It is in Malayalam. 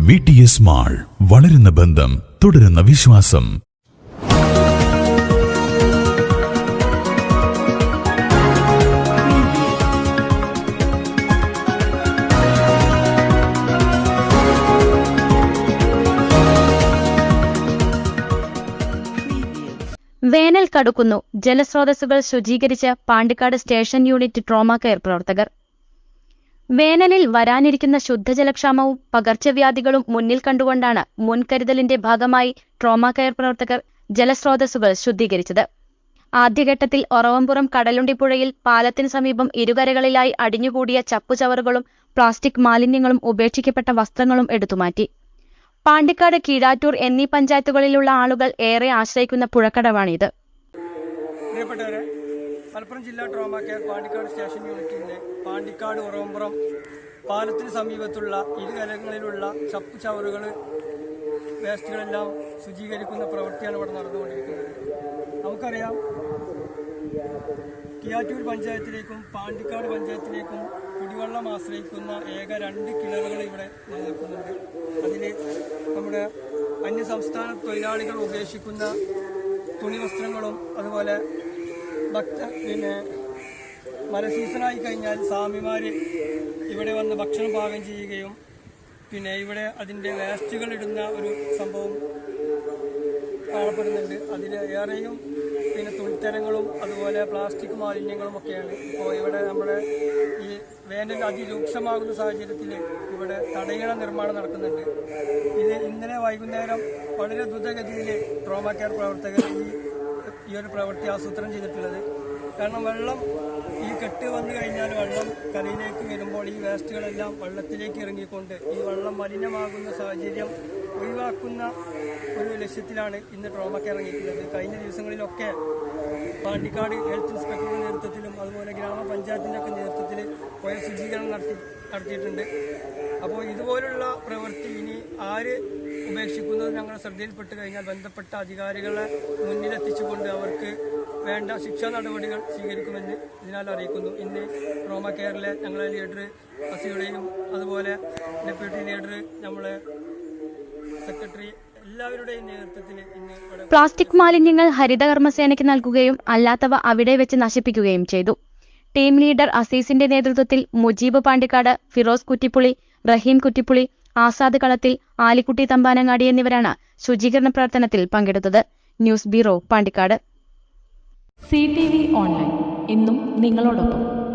വി ടി എസ് മാൾ വളരുന്ന ബന്ധം തുടരുന്ന വിശ്വാസം. വേനൽ കടുക്കുന്നു. ജലസ്രോതസ്സുകൾ ശുചീകരിച്ച് Pandikkad station unit trauma care പ്രവർത്തകർ വേനലിൽ വരാനിരിക്കുന്ന ശുദ്ധജലക്ഷാമവും പകർച്ചവ്യാധികളും മുന്നിൽ കണ്ടുകൊണ്ടാണ് മുൻകരുതലിന്റെ ഭാഗമായി ട്രോമ കെയർ പ്രവർത്തകർ ജലസ്രോതസ്സുകൾ ശുദ്ധീകരിച്ചത്. ആദ്യഘട്ടത്തിൽ ഒറവംപുറം കടലുണ്ടിപ്പുഴയിൽ പാലത്തിന് സമീപം ഇരുകരകളിലായി അടിഞ്ഞുകൂടിയ ചപ്പുചവറുകളും പ്ലാസ്റ്റിക് മാലിന്യങ്ങളും ഉപേക്ഷിക്കപ്പെട്ട വസ്ത്രങ്ങളും എടുത്തുമാറ്റി. പാണ്ടിക്കാട് കീഴാറ്റൂർ എന്നീ പഞ്ചായത്തുകളിലുള്ള ആളുകൾ ഏറെ ആശ്രയിക്കുന്ന പുഴക്കടവാണിത്. മലപ്പുറം ജില്ലാ ട്രോമ കെയർ പാണ്ടിക്കാട് സ്റ്റേഷൻ യൂണിറ്റിന്റെ പാണ്ടിക്കാട് ഉറവമ്പുറം പാലത്തിന് സമീപത്തുള്ള ഇരുകരങ്ങളിലുള്ള ചപ്പ് ചവറുകൾ വേസ്റ്റുകളെല്ലാം ശുചീകരിക്കുന്ന പ്രവൃത്തിയാണ് ഇവിടെ നടന്നുകൊണ്ടിരിക്കുന്നത്. നമുക്കറിയാം കിയാറ്റൂർ പഞ്ചായത്തിലേക്കും പാണ്ടിക്കാട് പഞ്ചായത്തിലേക്കും കുടിവെള്ളം ആശ്രയിക്കുന്ന ഏക രണ്ട് കിണറുകൾ ഇവിടെ നിലനിൽക്കുന്നുണ്ട്. അതിൽ നമ്മുടെ അന്യസംസ്ഥാന തൊഴിലാളികൾ ഉപേക്ഷിക്കുന്ന തുണിവസ്ത്രങ്ങളും അതുപോലെ ഭക്ത പിന്നെ മല സീസണായി കഴിഞ്ഞാൽ സ്വാമിമാർ ഇവിടെ വന്ന് ഭക്ഷണം പാകം ചെയ്യുകയും പിന്നെ ഇവിടെ അതിന്റെ വേസ്റ്റുകൾ ഇടുന്ന ഒരു സംഭവം കാണപ്പെടുന്നുണ്ട്. അതിൽ ഏറെയും പിന്നെ തുണിത്തരങ്ങളും അതുപോലെ പ്ലാസ്റ്റിക് മാലിന്യങ്ങളും ഒക്കെയാണ്. ഇപ്പോൾ ഇവിടെ നമ്മുടെ ഈ വേനൽ അതിരൂക്ഷമാകുന്ന സാഹചര്യത്തിൽ ഇവിടെ തടയണ നിർമ്മാണം നടക്കുന്നുണ്ട്. ഇത് ഇന്നലെ വൈകുന്നേരം വളരെ ദ്രുതഗതിയിൽ ട്രോമ കെയർ പ്രവർത്തകർ ഈ ഈ ഒരു പ്രവൃത്തി ആസൂത്രണം ചെയ്തിട്ടുള്ളത്. കാരണം വെള്ളം ഈ കെട്ട് വന്നു കഴിഞ്ഞാൽ വെള്ളം കരയിലേക്ക് വരുമ്പോൾ ഈ വേസ്റ്റുകളെല്ലാം വെള്ളത്തിലേക്ക് ഇറങ്ങിക്കൊണ്ട് ഈ വെള്ളം മലിനമാകുന്ന സാഹചര്യം ഒഴിവാക്കുന്ന ഒരു ലക്ഷ്യത്തിലാണ് ഇന്ന് ട്രോമൊക്കെ ഇറങ്ങിയിട്ടുള്ളത്. കഴിഞ്ഞ ദിവസങ്ങളിലൊക്കെ പാണ്ടിക്കാട് ഹെൽത്ത് ഇൻസ്പെക്ടറുടെ നേതൃത്വത്തിലും അതുപോലെ ഗ്രാമപഞ്ചായത്തിന്റെ ഒക്കെ നേതൃത്വത്തിൽ പുഴ ശുചീകരണം നടത്തി നടത്തിയിട്ടുണ്ട്. അപ്പോൾ ഇതുപോലുള്ള പ്രവൃത്തി ഇനി ആര് ഉപേക്ഷിക്കുന്നത് ഞങ്ങളുടെ ശ്രദ്ധയിൽപ്പെട്ട് കഴിഞ്ഞാൽ ബന്ധപ്പെട്ട അധികാരികളെ മുന്നിലെത്തിച്ചുകൊണ്ട് അവർക്ക് വേണ്ട ശിക്ഷാ നടപടികൾ സ്വീകരിക്കുമെന്ന് ഇതിനാൽ അറിയിക്കുന്നു. ഇന്ന് റോമ കെയറിലെ ഞങ്ങളെ ലീഡർ അസിയുടെയും അതുപോലെ ഡെപ്യൂട്ടി ലീഡർ നമ്മളെ സെക്രട്ടറി പ്ലാസ്റ്റിക് മാലിന്യങ്ങൾ ഹരിതകർമ്മസേനയ്ക്ക് നൽകുകയും അല്ലാത്തവ അവിടെ വെച്ച് നശിപ്പിക്കുകയും ചെയ്തു. ടീം ലീഡർ അസീസിന്റെ നേതൃത്വത്തിൽ മുജീബ് പാണ്ടിക്കാട് ഫിറോസ് കുറ്റിപ്പുളി റഹീം കുറ്റിപ്പുളി ആസാദ് കളത്തിൽ ആലിക്കുട്ടി തമ്പാനങ്ങാടി എന്നിവരാണ് ശുചീകരണ പ്രവർത്തനത്തിൽ പങ്കെടുത്തത്. News bureau Pandikkad. C T V online. ഇന്നും നിങ്ങളോടൊപ്പം.